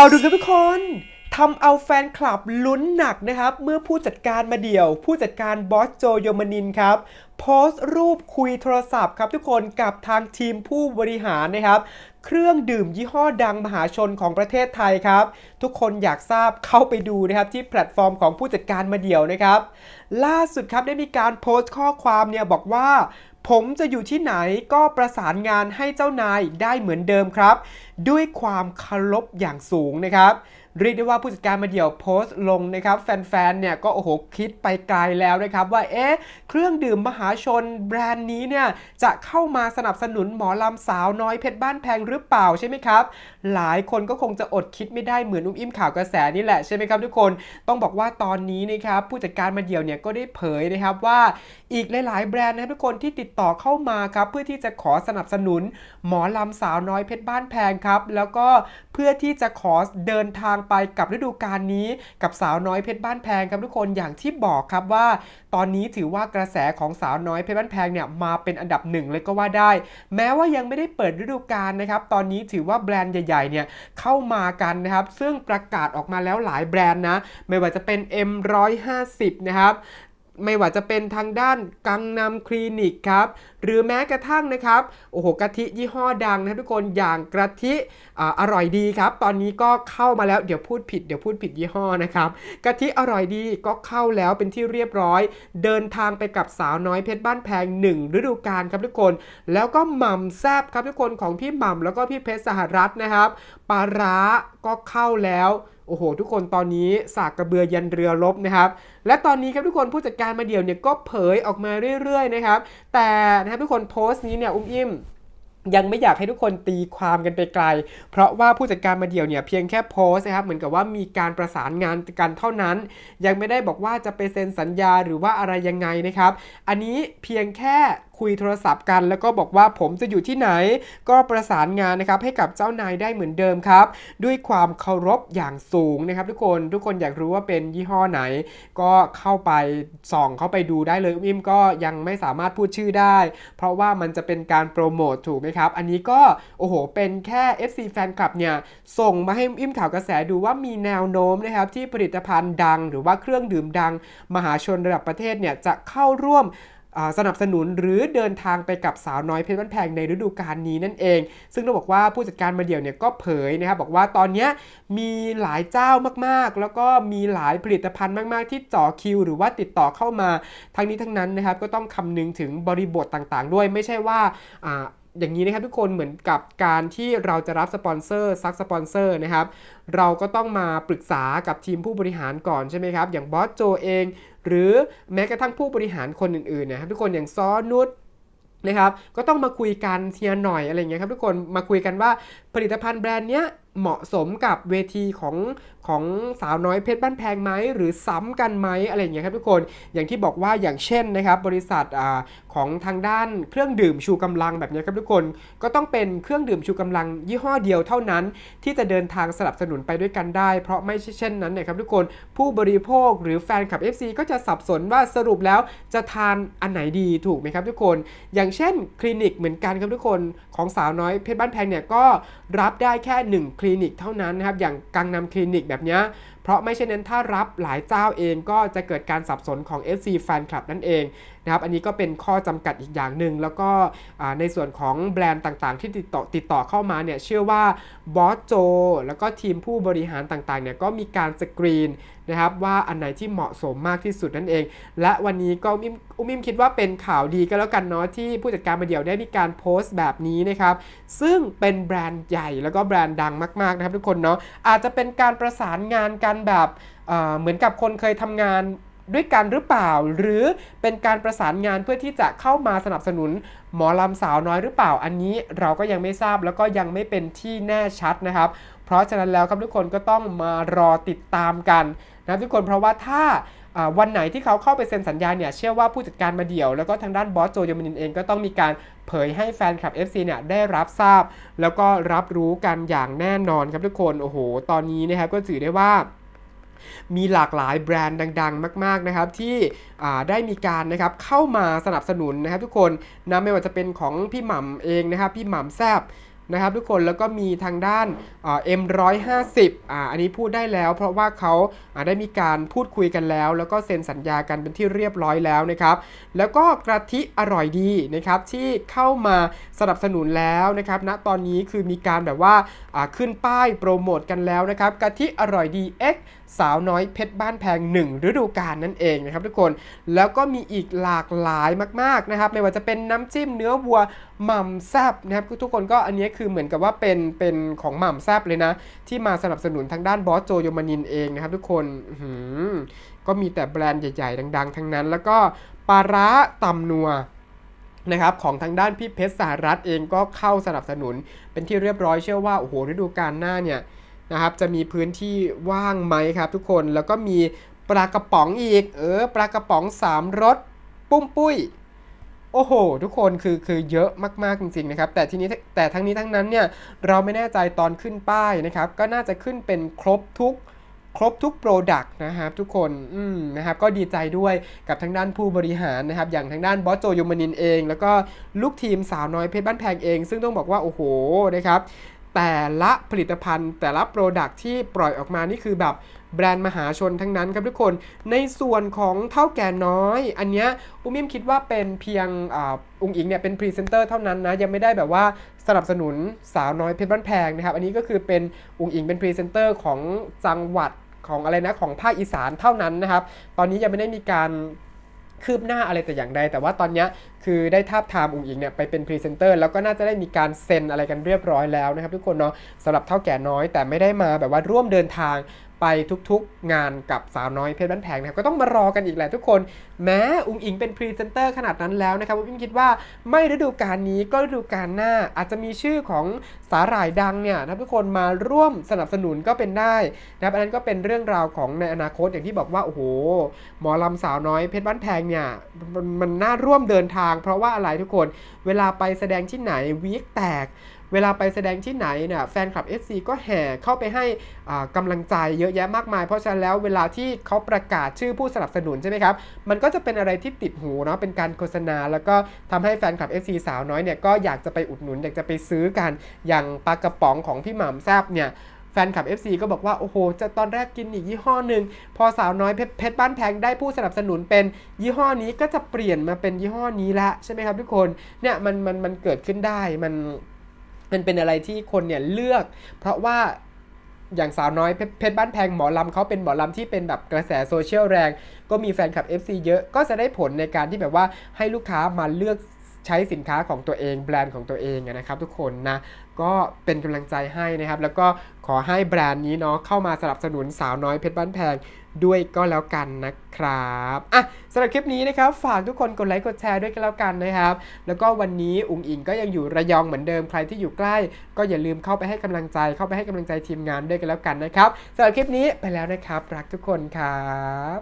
าวดูครับทุกคนทำเอาแฟนคลับลุ้นหนักนะครับ เมื่อผู้จัดการมาเดี่ยว ผู้จัดการบอสโจโยมานินครับโพสต์รูปคุยโทรศัพท์ครับทุกคนกับทางทีมผู้บริหารนะครับ เครื่องดื่มยี่ห้อดังมหาชนของประเทศไทยครับ ทุกคนอยากทราบเข้าไปดูนะครับ ที่แพลตฟอร์มของผู้จัดการมาเดี่ยวนะครับ ล่าสุดครับได้มีการโพสต์ข้อความเนี่ยบอกว่า ผมจะอยู่ที่ไหนก็ประสานงานให้เจ้านายได้เหมือนเดิมครับ ด้วยความเคารพอย่างสูงนะครับ เรียกได้ว่าผู้จัดการมาเดี่ยวโพสต์ลงนะครับ แฟนๆเนี่ยก็โอ้โหคิดไปไกลแล้วนะครับ ว่าเอ๊ะเครื่องดื่มมหาชนแบรนด์นี้เนี่ยจะเข้ามาสนับสนุนหมอลำสาวน้อยเพชรบ้านแพงหรือเปล่าใช่ไหมครับ หลายคนก็คงจะอดคิดไม่ได้เหมือนอุ้มอิ่มข่าวกระแสนี่แหละใช่ไหมครับทุกคนต้องบอกว่าตอนนี้นะครับผู้จัดการมาเดี่ยวเนี่ยก็ได้เผยนะครับว่าอีกหลายๆแบรนด์นะครับทุกคนที่ติดต่อเข้ามาครับเพื่อที่จะขอสนับสนุนหมอลำสาวน้อยเพชรบ้านแพงครับแล้วก็เพื่อที่จะขอเดินทางไปกับฤดูกาลนี้กับสาวน้อยเพชรบ้านแพงครับทุกคนอย่างที่บอกครับว่า ตอนนี้ถือว่ากระแสของสาวน้อยเพชรบ้านแพงเนี่ยมาเป็นอันดับหนึ่งเลยก็ว่าได้ แม้ว่ายังไม่ได้เปิดฤดูกาลนะครับตอนนี้ถือว่าแบรนด์ใหญ่ๆเนี่ยเข้ามากันนะครับซึ่งประกาศออกมาแล้วหลายแบรนด์นะไม่ว่าจะเป็น M150 นะครับ ไม่ว่าจะเป็นทางด้านกังนำคลินิกครับ หรือแม้กระทั่งนะครับ โอ้โหกะทิยี่ห้อดังนะทุกคนอย่างกะทิออร่อยดีครับ ตอนนี้ก็เข้ามาแล้วเดี๋ยวพูดผิดเดี๋ยวพูดผิดยี่ห้อนะครับกะทิอร่อยดีก็เข้าแล้วเป็นที่เรียบร้อย เดินทางไปกับสาวน้อยเพชรบ้านแพงหนึ่งฤดูกาลครับทุกคน แล้วก็หม่ำแซบครับทุกคนของพี่หม่ำแล้วก็พี่เพชรสหรัฐนะครับปลาร้าก็เข้าแล้ว โอ้โห ทุกคนตอนนี้สากกระเบือยันเรือลบนะครับ และตอนนี้ครับทุกคนผู้จัดการมาเดี่ยวเนี่ยก็เผยออกมาเรื่อยๆนะครับ แต่นะครับทุกคนโพสต์นี้เนี่ยอุ้มอิ่มยังไม่อยากให้ทุกคนตีความกันไปไกล เพราะว่าผู้จัดการมาเดี่ยวเนี่ยเพียงแค่โพสต์นะครับ เหมือนกับว่ามีการประสานงานกันเท่านั้น ยังไม่ได้บอกว่าจะไปเซ็นสัญญาหรือว่าอะไรยังไงนะครับ อันนี้เพียงแค่ คุยโทรศัพท์กัน แล้วก็บอกว่าผมจะอยู่ที่ไหน ก็ประสานงานนะครับให้กับเจ้านายได้เหมือนเดิมครับ ด้วยความเคารพอย่างสูงนะครับ ทุกคนทุกคนอยากรู้ว่าเป็นยี่ห้อไหน ก็เข้าไปส่องเข้าไปดูได้เลยอิมก็ยังไม่สามารถพูดชื่อได้ เพราะว่ามันจะเป็นการโปรโมทถูกไหมครับ อันนี้ก็โอ้โหเป็นแค่ FC แฟนคลับเนี่ยส่งมาให้อิมข่าวกระแสดูว่ามีแนวโน้มนะครับที่ผลิตภัณฑ์ดัง หรือว่าเครื่องดื่มดัง มหาชนระดับประเทศเนี่ยจะเข้าร่วม สนับสนุนหรือเดินทางไปกับสาวน้อยเพชรบ้านแพงในฤดูกาลนี้นั่นเอง ซึ่งต้องบอกว่าผู้จัดการมาเดี่ยวเนี่ยก็เผยนะครับบอกว่าตอนนี้มีหลายเจ้ามากๆ แล้วก็มีหลายผลิตภัณฑ์มาก ๆ ที่จ่อคิว หรือว่าติดต่อเข้ามา ทั้งนี้ทั้งนั้นนะครับก็ต้องคำนึงถึงบริบทต่างๆ ด้วยไม่ใช่ว่าอย่างนี้นะครับทุกคนเหมือนกับการที่เราจะรับสปอนเซอร์ซักสปอนเซอร์นะครับเราก็ต้องมาปรึกษากับทีมผู้บริหารก่อนใช่ไหมครับ อย่างบอสโจเอง หรือแม้กระทั่งผู้บริหารคนอื่นๆนะครับทุกคนอย่างซอนุชนะครับก็ต้องมาคุยกันเทียหน่อยอะไรเงี้ยครับทุกคนมาคุยกันว่าผลิตภัณฑ์แบรนด์เนี้ยเหมาะสมกับเวทีของของสาวน้อยเพชรบ้านแพงไหมหรือซ้ำกันไหมอะไรอย่างเงี้ยครับทุกคนอย่างที่บอกว่าอย่างเช่นนะครับบริษัทอาของทางด้านเครื่องดื่มชูกำลังแบบนี้ครับทุกคนก็ต้องเป็นเครื่องดื่มชูกำลังยี่ห้อเดียวเท่านั้น ที่จะเดินทางสนับสนุนไปด้วยกันได้ เพราะไม่ใช่เช่นนั้นนะครับทุกคนผู้บริโภคหรือแฟนคลับ FC ก็จะสับสนว่าสรุปแล้วจะทานอันไหนดีถูกไหมครับทุกคน อย่างเช่นคลินิกเหมือนกันครับทุกคนของสาวน้อยเพชรบ้านแพงเนี่ยก็รับได้แค่ 1 คลินิกเท่านั้นนะครับอย่างกังนำคลินิกแบบนี้ ราะไม่เช่นนั้นถ้ารับหลายเจ้าเองก็จะเกิดการสับสนของ FC แฟนคลับนั่นเองนะครับอันนี้ก็เป็นข้อจำกัดอีกอย่างหนึ่งแล้วก็ในส่วนของแบรนด์ต่างๆ ที่ติดต่อติดต่อเข้ามาเนี่ยเชื่อว่าบอสโจแล้วก็ทีมผู้บริหารต่างๆเนี่ยก็มีการสกรีนนะครับว่าอันไหนที่เหมาะสมมากที่สุดนั่นเอง และวันนี้ก็อุ้มอุ้มอิมคิดว่าเป็นข่าวดีก็แล้วกันเนาะที่ผู้จัดการมาเดี่ยวได้มีการโพสต์แบบนี้นะครับซึ่งเป็นแบรนด์ใหญ่แล้วก็แบรนด์ดังมากๆนะครับทุกคนเนาะอาจจะเป็นการประสานงานกันแบบเเหมือนกับคนเคยทำงานด้วยกันหรือเปล่า หรือเป็นการประสานงานเพื่อที่จะเข้ามาสนับสนุนหมอลำสาวน้อยหรือเปล่า อันนี้เราก็ยังไม่ทราบแล้วก็ยังไม่เป็นที่แน่ชัดนะครับ เพราะฉะนั้นแล้วครับทุกคนก็ต้องมารอติดตามกันนะทุกคนเพราะว่าถ้าวันไหนที่เขาเข้าไปเซ็นสัญญาเนี่ยเชื่อว่าผู้จัดการมาเดี่ยวแล้วก็ทางด้านบอสโจยมินินเองก็ต้องมีการเผยให้แฟนคลับ FC เนี่ยได้รับทราบ แล้วก็รับรู้กันอย่างแน่นอนครับทุกคนโอ้โห ตอนนี้นะครับก็ถือได้ว่า มีหลากหลายแบรนด์ดัง ๆ มาก ๆนะครับ ที่ได้มีการนะครับเข้ามาสนับสนุนนะครับ ทุกคนนะไม่ว่าจะเป็นของพี่หม่ำเองนะครับ พี่หม่ำแซบ นะครับทุกคนแล้วก็มีทางด้านเอ็มร้อยห้าสิบอ่าอันนี้พูดได้แล้วเพราะว่าเขาาได้มีการพูดคุยกันแล้ว แล้วก็เซ็นสัญญากันเป็นที่เรียบร้อยแล้วนะครับแล้วก็กระทิอร่อยดีนะครับที่เข้ามาสนับสนุนแล้วนะครับณตอนนี้คือมีการแบบว่าาขึ้นป้ายโปรโมทกันแล้วนะครับกะทิอร่อยดี X สาวน้อยเพชรบ้านแพง 1 ฤดูกาลนั่นเองนะครับทุกคนแล้วก็มีอีกหลากหลายมากๆนะครับไม่ว่าจะเป็นน้ำจิ้มเนื้อวัว หม่ำแซบนะครับทุกคนก็อันนี้คือเหมือนกับว่าเป็นเป็นของหม่ำแซบเลยนะ ที่มาสนับสนุนทางด้านบอสโจโยมานินเองนะครับทุกคนก็มีแต่แบรนด์ใหญ่ ๆ ดัง ๆ ทั้งนั้น แล้วก็ปลาร้าตำนัวนะครับของทางด้านพี่เพชรสหรัฐเองก็เข้าสนับสนุนเป็นที่เรียบร้อยเชื่อว่าโอ้โหฤดูกาลหน้าเนี่ยนะครับจะมีพื้นที่ว่างไหมครับทุกคนแล้วก็มีปลากระป๋องอีก เออปลากระป๋องสามรสปุ้มปุ้ย โอ้โห ทุกคนคือคือเยอะมากๆจริงๆนะครับ แต่ทีนี้แต่ทั้งนี้ทั้งนั้นเนี่ยเราไม่แน่ใจตอนขึ้นป้ายนะครับ ก็น่าจะขึ้นเป็นครบทุกครบทุกโปรดักต์นะครับทุกคนอืมนะครับก็ดีใจด้วยกับทางด้านผู้บริหารนะครับ อย่างทางด้านบอสโจยมนินเอง แล้วก็ลูกทีมสาวน้อยเพชรบ้านแพงเอง ซึ่งต้องบอกว่า โอ้โหนะครับ แต่ละผลิตภัณฑ์ แต่ละโปรดักที่ปล่อยออกมานี่คือแบบแบรนด์มหาชนทั้งนั้นครับทุกคน ในส่วนของเท่าแก่น้อย อันเนี้ยอุ้มิมคิดว่าเป็นเพียงอองค์อิงเนี่ยเป็นพรีเซนเตอร์เท่านั้นนะ ยังไม่ได้แบบว่าสนับสนุนสาวน้อยเพชรบ้านแพงนะครับ อันนี้ก็คือเป็นองค์อิงเป็นพรีเซนเตอร์ของจังหวัดของอะไรนะของภาคอีสานเท่านั้นนะครับ ตอนนี้ยังไม่ได้มีการ คืบหน้าอะไรแต่อย่างใด แต่ว่าตอนนี้คือได้ทาบทามอุ๋งอิงเนี่ยไปเป็นพรีเซนเตอร์แล้วก็น่าจะได้มีการเซ็นอะไรกันเรียบร้อยแล้วนะครับทุกคนเนาะสำหรับเท่าแก่น้อยแต่ไม่ได้มาแบบว่าร่วมเดินทาง ไปทุกๆงานกับสาวน้อยเพชรบ้านแพงนะครับก็ต้องมารอกันอีกแหละทุกคน แม้อุงอิงเป็นพรีเซนเตอร์ขนาดนั้นแล้วนะครับอุ๋งอิงคิดว่าไม่ฤดูกาลนี้ก็ฤดูกาลหน้า อาจจะมีชื่อของสาหร่ายดังเนี่ยนะทุกคนมาร่วมสนับสนุนก็เป็นได้นะครับอันนั้นก็เป็นเรื่องราวของในอนาคตอย่างที่บอกว่าโอ้โหหมอลำสาวน้อยเพชรบ้านแพงเนี่ยมันมันน่าร่วมเดินทาง เพราะว่าอะไรทุกคนเวลาไปแสดงที่ไหนวีคแตก เวลาไปแสดงที่ไหนเนี่ยแฟนคลับ FC ก็แห่เข้าไปให้อ่ากำลังใจเยอะแยะมากมาย เพราะฉะนั้นแล้วเวลาที่เขาประกาศชื่อผู้สนับสนุนใช่ไหมครับ มันก็จะเป็นอะไรที่ติดหูเนาะเป็นการโฆษณา แล้วก็ทำให้แฟนคลับ FC สาวน้อยเนี่ยก็อยากจะไปอุดหนุนอยากจะไปซื้อกันอย่างปลากระป๋องของพี่หม่ำแซบเนี่ยแฟนคลับ FC ก็บอกว่า โอ้โห จะตอนแรกกินอีกยี่ห้อหนึ่ง พอสาวน้อยเพชรบ้านแพงได้ผู้สนับสนุนเป็นยี่ห้อนี้ก็จะเปลี่ยนมาเป็นยี่ห้อนี้ละใช่ไหมครับทุกคนเนี่ยมันมันมันเกิดขึ้นได้มัน มันเป็นอะไรที่คนเนี่ยเลือก เพราะว่าอย่างสาวน้อยเพชรบ้านแพงหมอลำเขาเป็นหมอลำที่เป็นแบบกระแสโซเชียลแรง ก็มีแฟนคลับ FC เยอะก็จะได้ผลในการที่แบบว่าให้ลูกค้ามาเลือกใช้สินค้าของตัวเองแบรนด์ของตัวเองนะครับทุกคนนะก็เป็นกำลังใจให้นะครับ แล้วก็ขอให้แบรนด์นี้เนาะเข้ามาสนับสนุนสาวน้อยเพชรบ้านแพง ด้วยก็แล้วกันนะครับอะสำหรับคลิปนี้นะครับ ฝากทุกคนกดไลค์กดแชร์ด้วยกันแล้วกันนะครับ แล้วก็วันนี้อุ๋งอิงก็ยังอยู่ระยองเหมือนเดิมใครที่อยู่ใกล้ ก็อย่าลืมเข้าไปให้กำลังใจ เข้าไปให้กำลังใจทีมงานด้วยกันแล้วกันนะครับสำหรับคลิปนี้ไปแล้วนะครับ รักทุกคนครับ